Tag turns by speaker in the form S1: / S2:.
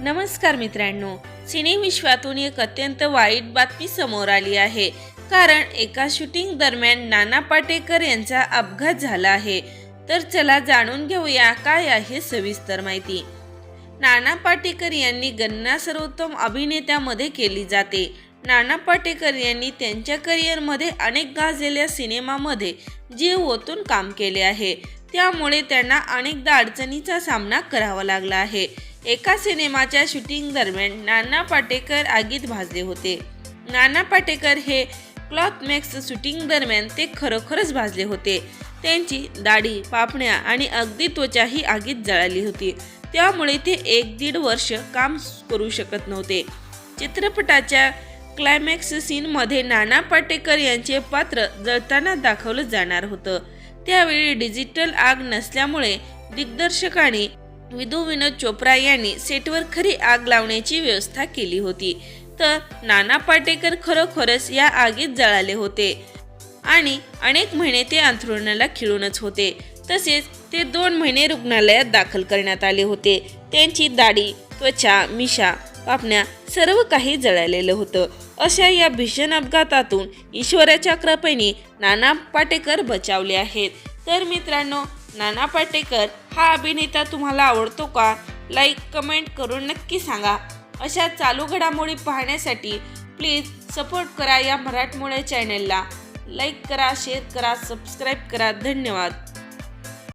S1: नमस्कार मित्रांनो सिनेविश्वातून एक अत्यंत वाईट बातमी समोर आली आहे. कारण एका शूटिंग दरम्यान नाना पाटेकर यांचा अपघात झाला आहे. तर चला जाणून घेऊया काय आहे सविस्तर माहिती. नाना पाटेकर यांनी गणना सर्वोत्तम अभिनेत्यामध्ये केली जाते. नाना पाटेकर यांनी त्यांच्या करिअरमध्ये अनेक गाजलेल्या सिनेमामध्ये जीव ओतून काम केले आहे. त्यामुळे त्यांना अनेकदा अडचणीचा सामना करावा लागला आहे. एका सिनेमाच्या शूटिंग दरम्यान नाना पाटेकर आगीत भाजले होते. नाना पाटेकर हे क्लॉथ मॅक्स शूटिंग दरम्यान ते खरोखरच भाजले होते. त्यांची दाढी पापण्या आणि अगदी त्वचाही आगीत जळाली होती. त्यामुळे ते एक दीड वर्ष काम करू शकत नव्हते. चित्रपटाच्या क्लायमॅक्स सीनमध्ये नाना पाटेकर यांचे पात्र जळताना दाखवलं जाणार होतं. त्यावेळी डिजिटल आग नसल्यामुळे दिग्दर्शकाने विदू विनोद चोप्रा यांनी सेटवर खरी आग लावण्याची व्यवस्था केली होती. तर नाना पाटेकर खरोखरच या आगीत जळाले होते. आणि अनेक महिने ते अंथरुणाला खिळूनच होते. तसेच ते दोन महिने रुग्णालयात दाखल करण्यात आले होते. त्यांची दाढी त्वचा मिशा पापण्या सर्व काही जळालेलं होतं. अशा या भीषण अपघातातून ईश्वराच्या कृपेने नाना पाटेकर बचावले आहेत. तर मित्रांनो नाना पाटेकर हा अभिनेता तुम्हाला आवडतो का? लाईक कमेंट करून नक्की सांगा. अशा चालू घडामोडी पाहण्यासाठी प्लीज सपोर्ट करा या मराठमोळ्या चॅनलला लाईक करा शेअर करा सबस्क्राईब करा. धन्यवाद.